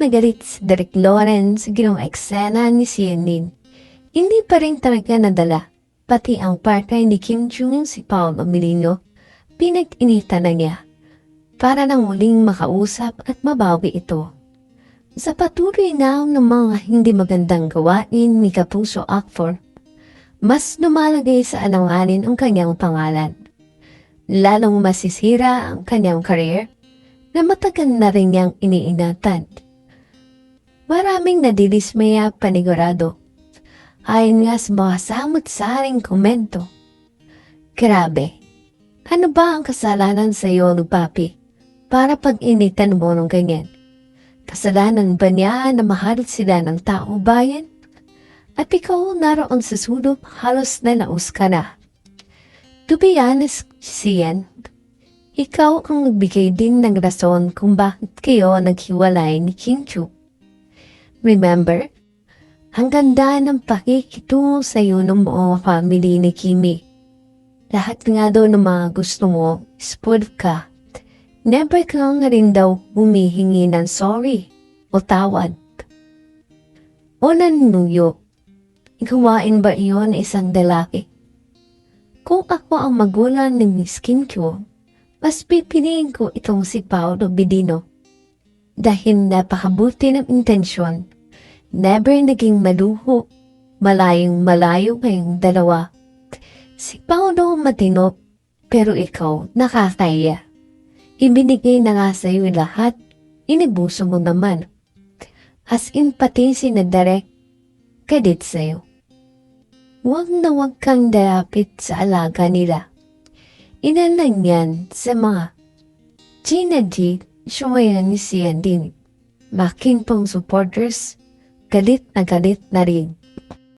na galit si Derek Lawrence sa ginawang eksena ni CNN. Hindi pa rin talaga nadala, pati ang partner ni Kim Jong si Paul Emilio, pinag-inita na niya para nang muling makausap at mabawi ito. Sa patuloy na ng mga hindi magandang gawain ni Kapuso Akfor, mas lumalagay sa alanganin ang kanyang pangalan. Lalong masisira ang kanyang career na matagal na rin niyang iniinatan. Maraming nadilismaya panigurado. Ayon nga sa mga samot-saring komento. Grabe, ano ba ang kasalanan sa iyo, Papi? Para pag-initan mo ng ganyan? Kasalanan ba niya na mahal sila ng tao bayan? At ikaw naroon sa sulok, halos na naus ka na. To be honest, Sian, ikaw ang nagbigay din ng rason kung bakit kayo naghiwalay ni Kim Chu. Remember, ang ganda ng pakikitungo sa iyo ng buong family ni Kimi. Lahat nga daw ng mga gusto mo, spoiled ka. Never ka nga rin daw humihingi ng sorry o tawad. O nanuyo, gawain ba iyon ng isang lalaki? Kung ako ang magulang ni Miss Kim Kyo, mas pipiliin ko itong si Paolo Bidino. Dahil napakabuti ng intensyon, never naging maluho, malayong malayo kayong dalawa. Si Paolo matino, pero ikaw nakakaya. Ibinigay na nga sa'yo lahat, inibuso mo naman. As in pati sinadarek, kadit sa'yo. Huwag na huwag kang darapit sa alaga nila. Inalan yan sa mga Gina G, Shoya ni Sian din. Making pong supporters, galit na galit na rin.